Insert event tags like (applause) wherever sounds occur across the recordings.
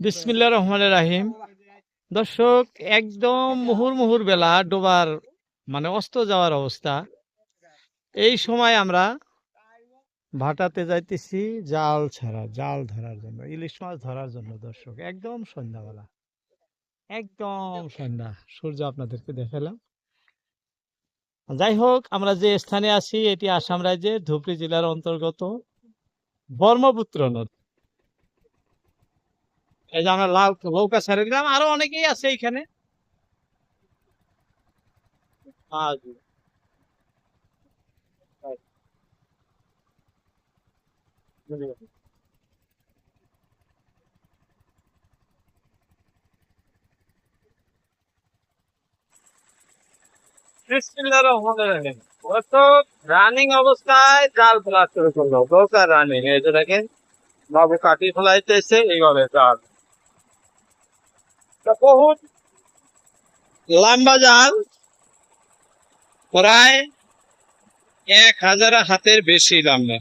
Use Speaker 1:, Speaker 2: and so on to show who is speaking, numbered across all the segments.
Speaker 1: বিসমিল্লা রহমান রাহিম। দর্শক, একদম মুহুর মুহুর বেলা, ডোবার মানে অস্ত যাওয়ার অবস্থা। এই সময় আমরা ভাটাতে যাইতেছি জাল ছাড়া, জাল ধরার জন্য, ইলিশ মাছ ধরার জন্য দর্শক, একদম সন্ধ্যাবেলা। একদম সন্ধ্যা, সূর্য আপনাদেরকে দেখালাম। যাই হোক, আমরা যে স্থানে আছি, এটি আসাম রাজ্যের ধুবড়ী জেলার অন্তর্গত ব্রহ্মপুত্র নদ। এই যে আমরা লাল লৌকা সারের গ্রাম আরও অনেকেই আছে এখানে আজ রানিং অবস্থায় জাল ফেলা শুরু করল। নৌকা রানিং, এই যে দেখেন, বাবু কাটি ফেলাইতেছে, এইভাবে জাল। তা বহুত লম্বা জাল প্রায় এক হাজার হাতের বেশি লম্বা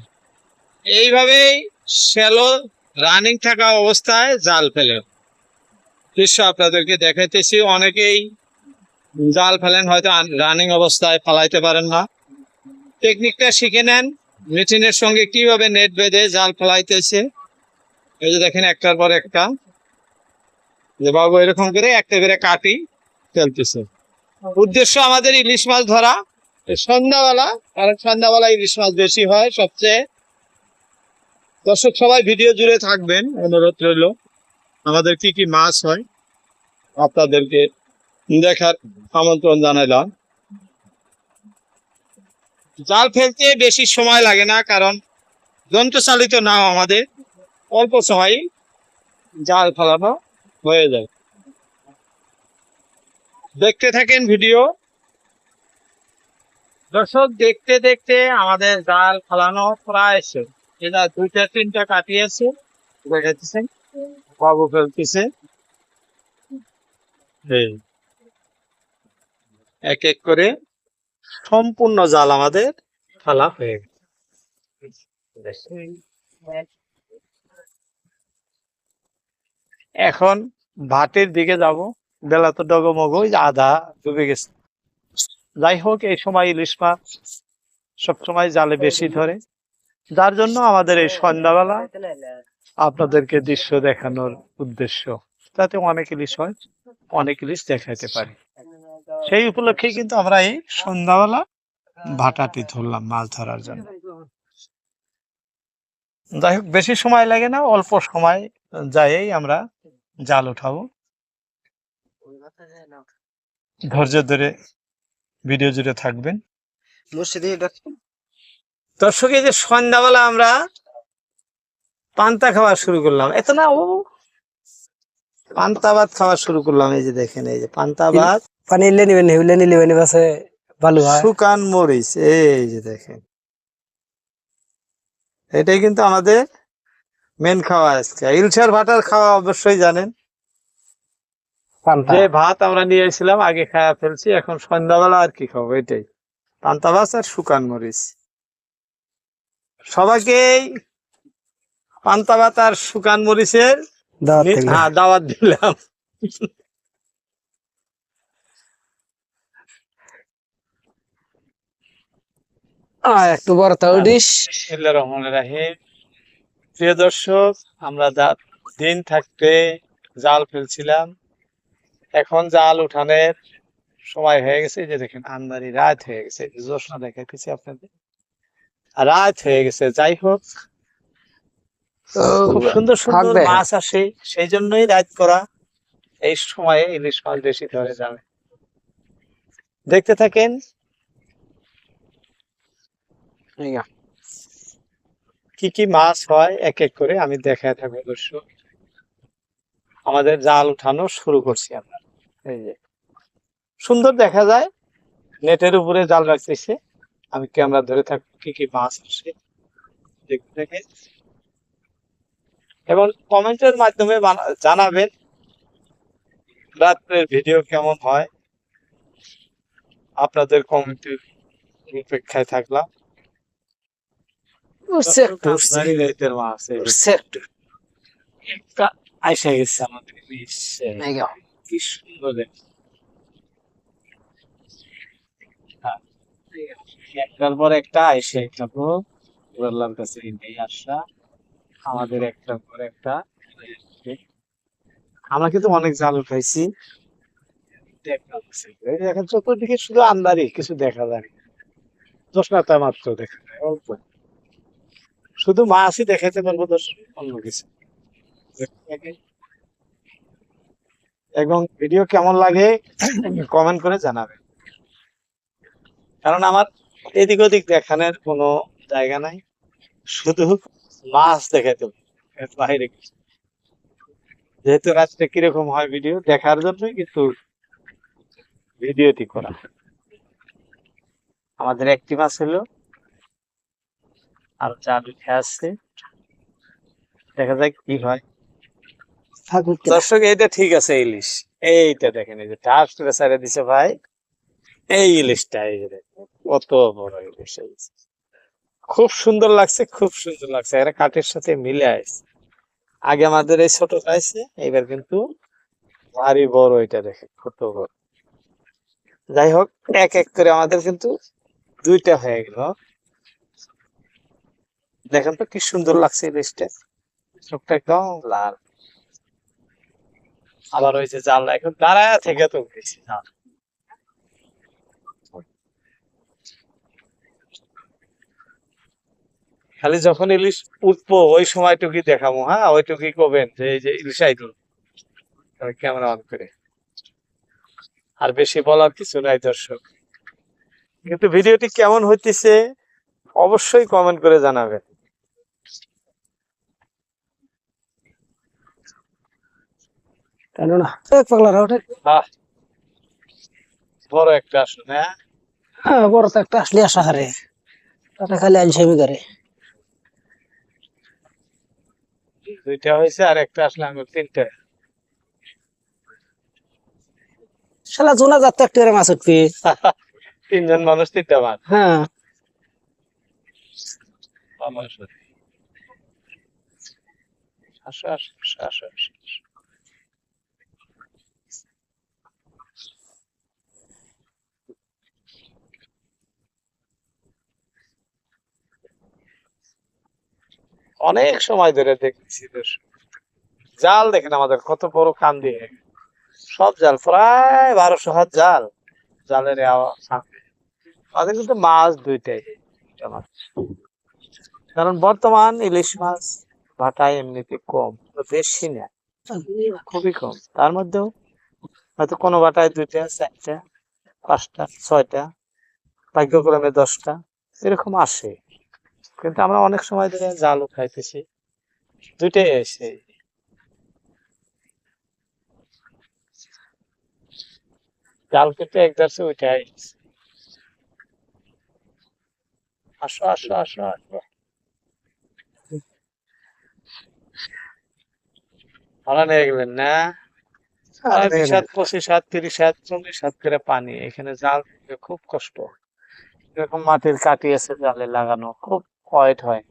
Speaker 1: এইভাবেই শ্যালো রানিং থাকা অবস্থায় জাল ফেলে। দৃশ্য আপনাদেরকে দেখাইতেছি, অনেকেই জাল ফেলেন, হয়তো রানিং অবস্থায় ফালাইতে পারেন না। টেকনিকটা শিখে নেন মেশিনের সঙ্গে কীভাবে নেট বেঁধে জাল ফেলাইতেছে। এই যে দেখেন, একটার পর একটা। যে বাবু এরকম করে একটা করে কাটি ফেলতেছে। উদ্দেশ্য আমাদের ইলিশ মাছ ধরা। সন্ধ্যাবেলা, কারণ সন্ধ্যাবেলা ইলিশ মাছ বেশি হয় সবচেয়ে। দর্শক, সবাই ভিডিও জুড়ে থাকবেন, অনুরোধ রইল। আমাদের কি কি মাছ হয়, আপনাদেরকে দেখার আমন্ত্রণ জানাইলাম। জাল ফেলতে বেশি সময় লাগে না, কারণ যন্ত্রচালিত নাও আমাদের। অল্প সময় জাল ফেলানো হয়ে যায়। দেখতে থাকেন ভিডিও। দর্শক, দেখতে দেখতে আমাদের জাল ফেলানো প্রায় শেষ। এটা দুইটা, তিনটা কাটিয়েছে দেখাচ্ছেন বাবু ফেলতেছে। এক এক করে সম্পূর্ণ জাল আমাদের ফেলা হয়ে গেছে। এখন ভাটের দিকে যাব। বেলা তো ডগমগ ওই আধা ডুবে গেছে। যাই হোক, এই সময় ইলিশ মাছ সবসময় জালে বেশি ধরে। যার জন্য আমাদের এই সন্ধ্যাবেলা আপনাদেরকে দৃশ্য দেখানোর উদ্দেশ্য, যাতে অনেক ইলিশ হয়, অনেক ইলিশ দেখাইতে পারি। সেই উপলক্ষে কিন্তু আমরা এই সন্ধ্যাবেলা ভাটাটি ধরলাম মাছ ধরার জন্য। যাই হোক বেশি সময় লাগে না অল্প সময় যাই আমরা জাল উঠাবো। ধৈর্য ধরে ভিডিও জুড়ে থাকবেন। দর্শক এই যে সন্ধ্যাবেলা আমরা পান্তা খাওয়া শুরু করলাম। এত না ও পান্তা ভাত খাওয়া শুরু করলাম এই যে দেখেন এই যে পান্তা ভাত।
Speaker 2: পানি নিবেন হিউলে নিলে
Speaker 1: শুকান মরিচ এই যে দেখেন। এটাই কিন্তু আমাদের মেন খাওয়া আজকে। ইলশার ভাটার খাওয়া অবশ্যই জানেন। যে ভাত আমরা নিয়ে এসেছিলাম আগে খাওয়া ফেলছি এখন সন্ধ্যাবেলা আর কি খাব এটাই। পান্তা ভাত আর শুকান মরিচ। সবাইকে পান্তা ভাত আর শুকান মরিচের
Speaker 2: দাওয়াত থাকলে।
Speaker 1: হ্যাঁ দাওয়াত দিলাম।
Speaker 2: একটু বড় তাও ডিশ
Speaker 1: রহমানির রাহিম। প্রিয় দর্শক আমরা দিন থাকতে জাল ফেলছিলাম। এখন জাল উঠানের সময় হয়ে গেছে। যে দেখেন রাত হয়ে গেছে। দেখাইতেছি আপনাদের। রাত হয়ে গেছে। যাই হোক খুব সুন্দর সুন্দর মাছ আসে। সেই জন্যই রাত করা এই সময়ে ইলিশ মাছ বেশি ধরে যাবে। দেখতে থাকেন কি কি মাছ হয় এক এক করে আমি দেখায় থাকব দর্শক আমাদের জাল উঠানো শুরু করছি আমরা। এই যে। সুন্দর দেখা যায়। নেটের উপরে জাল রাখতেছে। আমি ক্যামেরা ধরে থাকব কি কি মাছ আসে। দেখে। এবং কমেন্টের মাধ্যমে বানা- জানাবেন রাত্রের ভিডিও কেমন হয়। আপনাদের কমেন্টের অপেক্ষায় থাকলাম
Speaker 2: উঠছে একটু উঠছে
Speaker 1: রাজধানী রাইতের মাছ এই যে।
Speaker 2: উঠছে একটু
Speaker 1: একটা আইসা গেছে আমাদের। কি সুন্দর। একটার পর একটা আইসে কাছে আমাদের পর আমরা কিন্তু অনেক জাল এই যে এখন চতুর্দিকে শুধু আন্দারি কিছু দেখা যায় না। মাত্র দেখা যায় অল্প শুধু মাছই দেখাইতে পারব দোষ অন্য কিছু। এবং ভিডিও কেমন লাগে কমেন্ট করে জানাবেন। কারণ আমার এদিক ওদিক দেখানোর কোনো জায়গা নাই। শুধু মাছ দেখাইতে বাইরে কিছু। যেহেতু রাত্রে কীরকম হয় ভিডিও দেখার জন্যই কিন্তু ভিডিওটি করা। আমাদের একটি মাছ হলো আর চার উঠে আসছে দেখা যাক কি হয়। দর্শক এইটা ঠিক আছে ইলিশ। এইটা দেখেন এই যে টাস করে ছেড়ে দিছে ভাই। এই ইলিশটা এই যে কত বড় ইলিশ খুব সুন্দর লাগছে খুব সুন্দর লাগছে। এরা কাঠের সাথে মিলে আসছে আগে আমাদের এই ছোট খাইছে এবার কিন্তু ভারী বড় এটা দেখে কত বড়। যাই হোক এক এক করে আমাদের কিন্তু দুইটা হয়ে গেল। দেখেন তো কি সুন্দর লাগছে ইলিশটা চোখটা একদম লাল। আবার ওই যে জাল এখন দাঁড়ায় থেকে তো উঠেছি। খালি যখন ইলিশ উঠবো, ওই সময়টুকুই দেখাবো হ্যাঁ? ওইটুকুই কবেন যে এই যে ইলিশ আইডল। ক্যামেরা অন করে। আর বেশি বলার কিছু নাই, দর্শক। কিন্তু ভিডিওটি কেমন হইতেছে, অবশ্যই কমেন্ট করে জানাবেন।
Speaker 2: টানো না
Speaker 1: বড় একটা আসুন হ্যাঁ?
Speaker 2: হ্যাঁ বড় তো একটা আসলে আসা হারে। তাতে খালি আলসেমি করে।
Speaker 1: দুইটা হয়েছে আর একটা আসলে আঙুল তিনটা।
Speaker 2: শালা জোনা যাতে একটু এর মাছ উঠবি। (laughs)
Speaker 1: তিনজন মানুষ তিনটা মাছ?
Speaker 2: হ্যাঁ।
Speaker 1: আসো আসো আসো আসো। অনেক সময় ধরে দেখছি জাল দেখেন আমাদের কত বড় কান দিয়ে সব জাল, প্রায় বারোশো হাত জাল, জালের আমাদের কিন্তু মাছ দুইটাই কারণ বর্তমান ইলিশ মাছ ভাটায় এমনিতে কম বেশি না, খুবই কম। তার মধ্যেও হয়তো কোনো বাটায় দুইটা, চারটা, পাঁচটা, ছয়টা, ভাগ্যক্রমে দশটা, এরকম আসে। কিন্তু আমরা অনেক সময় ধরে জালও খাইতেছি। দুইটাই এসে জাল কেটে একদারছে ওইটাই আসো আসো আসো আসো। ভাড়া নিয়ে গেলেন না। বিশ হাত পঁচিশ হাত তিরিশ হাত চল্লিশ হাত করে পানি এখানে জাল খুব কষ্ট। এরকম মাটির কাটি আছে জালে লাগানো খুব কয়েট হয়।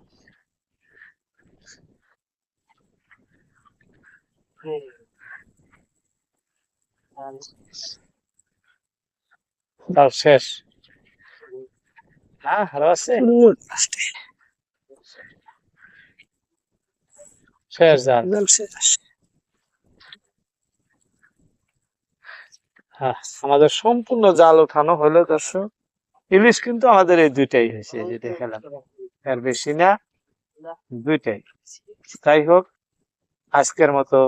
Speaker 1: তাও শেষ। হ্যাঁ ভালো আছে? শেষ জাল হ্যাঁ আমাদের সম্পূর্ণ জাল ওঠানো হলো দর্শক। ইলিশ কিন্তু আমাদের এই দুইটাই হয়েছে যে দেখালাম এর বেশি না দুইটাই। তাই হোক আজকের মতো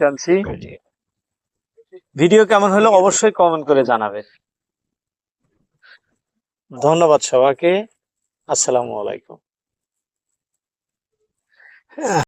Speaker 1: টানছি। ভিডিও কেমন হলো অবশ্যই কমেন্ট করে জানাবে ধন্যবাদ সবাইকে। আসসালামু আলাইকুম।